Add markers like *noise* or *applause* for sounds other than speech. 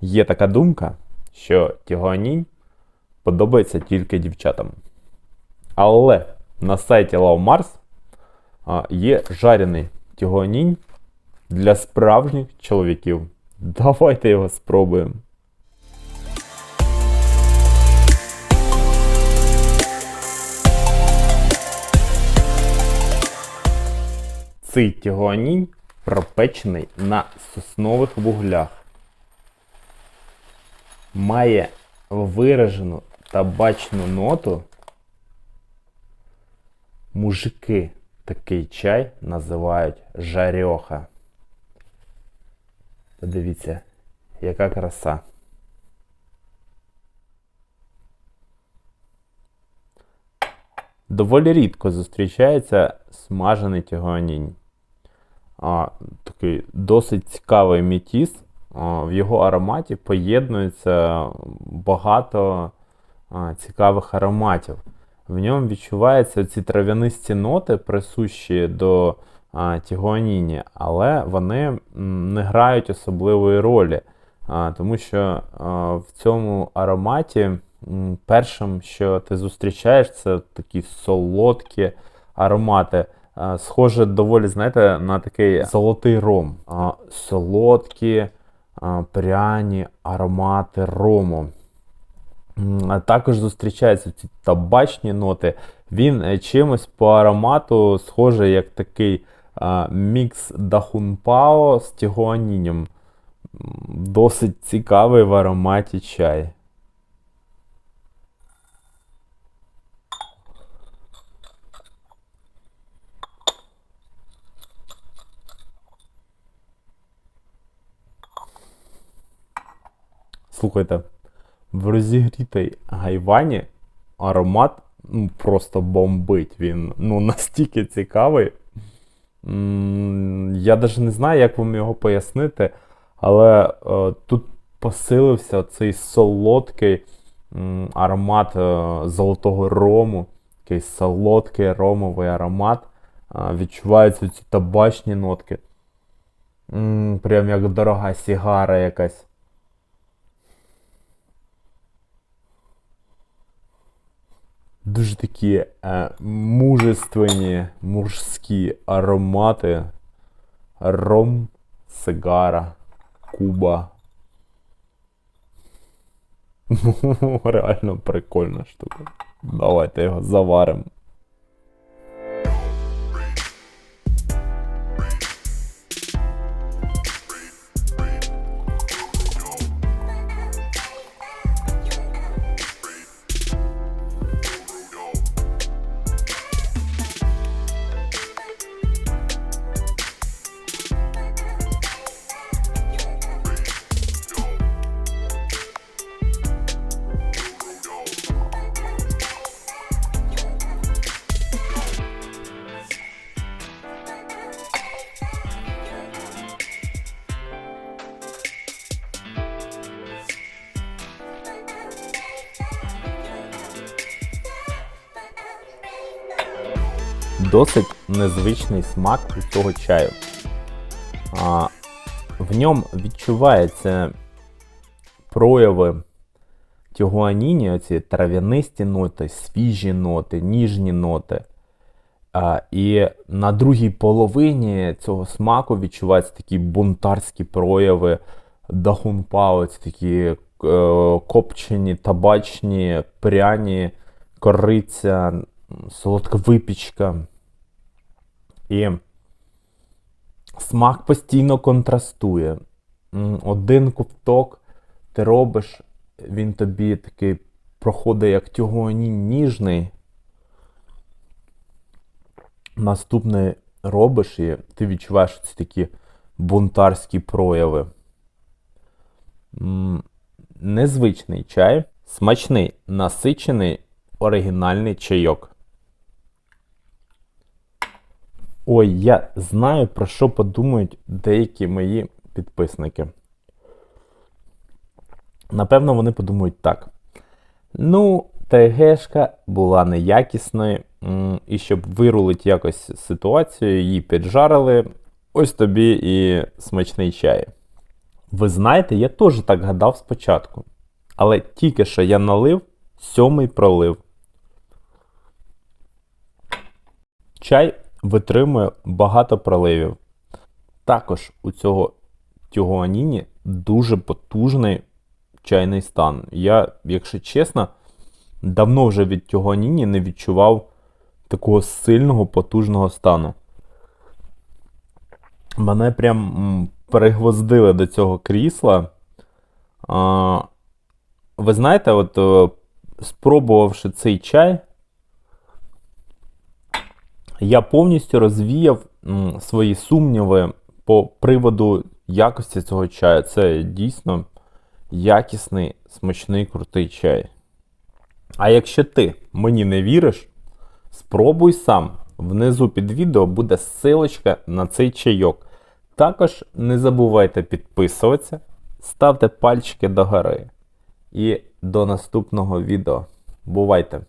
Є така думка, що тігуанінь подобається тільки дівчатам. Але на сайті Love Mars є жарений тігуанінь для справжніх чоловіків. Давайте його спробуємо. Цей тігуанінь пропечений на соснових вуглях. Має виражену табачну ноту. Мужики такий чай називають жарьоха. Подивіться, яка краса. Доволі рідко зустрічається смажений тягуанінь. А, такий досить цікавий мітіс. А, в його ароматі поєднується багато цікавих ароматів. В ньому відчуваються ці трав'янисті ноти, присущі до тігуаніні, але вони не грають особливої ролі. Тому що в цьому ароматі першим, що ти зустрічаєш, це такі солодкі аромати. Схоже доволі, знаєте, на такий золотий ром. Солодкі, пряні аромати рому. Також зустрічаються ці табачні ноти. Він е, чимось по аромату схожий як такий мікс дахунпао з тігуанінем. Досить цікавий в ароматі чай. Слухайте, в розігрітій гайвані аромат ну, просто бомбить. Він ну, настільки цікавий. Я навіть не знаю, як вам його пояснити, але е, тут посилився цей солодкий м, аромат е, золотого рому, такий солодкий ромовий аромат. Е, відчуваються ці табачні нотки. М, Прям як дорога сігара якась. Дуже такі е, мужественні, мужські аромати. Ром, сигара, куба. *laughs* Реально прикольна штука. Давайте його заваримо. Досить незвичний смак у цього чаю. А, в ньому відчуваються прояви тігуаніні, оці трав'янисті ноти, свіжі ноти, ніжні ноти. А, і на другій половині цього смаку відчуваються такі бунтарські прояви дахунпао, ці такі е, копчені, табачні, пряні, кориця, солодка випічка. І смак постійно контрастує. Один ковток ти робиш, він тобі такий проходить як тюгуанін ніжний. Наступний робиш і ти відчуваєш ці такі бунтарські прояви. Незвичний чай, смачний, насичений, оригінальний чайок. Ой, я знаю, про що подумають деякі мої підписники. Напевно, вони подумають так. Ну, ТГшка була неякісною, і щоб вирулити якось ситуацію, її піджарили. Ось тобі і смачний чай. Ви знаєте, я теж так гадав спочатку. Але тільки що я налив, сьомий пролив. Чай витримує багато проливів. Також у цього тюгуаніні дуже потужний чайний стан. Я, якщо чесно, давно вже від тюгуаніні не відчував такого сильного, потужного стану. Мене прям перегвоздили до цього крісла. А, ви знаєте, от е, спробувавши цей чай, я повністю розвіяв свої сумніви по приводу якості цього чаю. Це дійсно якісний, смачний, крутий чай. А якщо ти мені не віриш, спробуй сам. Внизу під відео буде ссылочка на цей чайок. Також не забувайте підписуватися, ставте пальчики догори. І до наступного відео. Бувайте!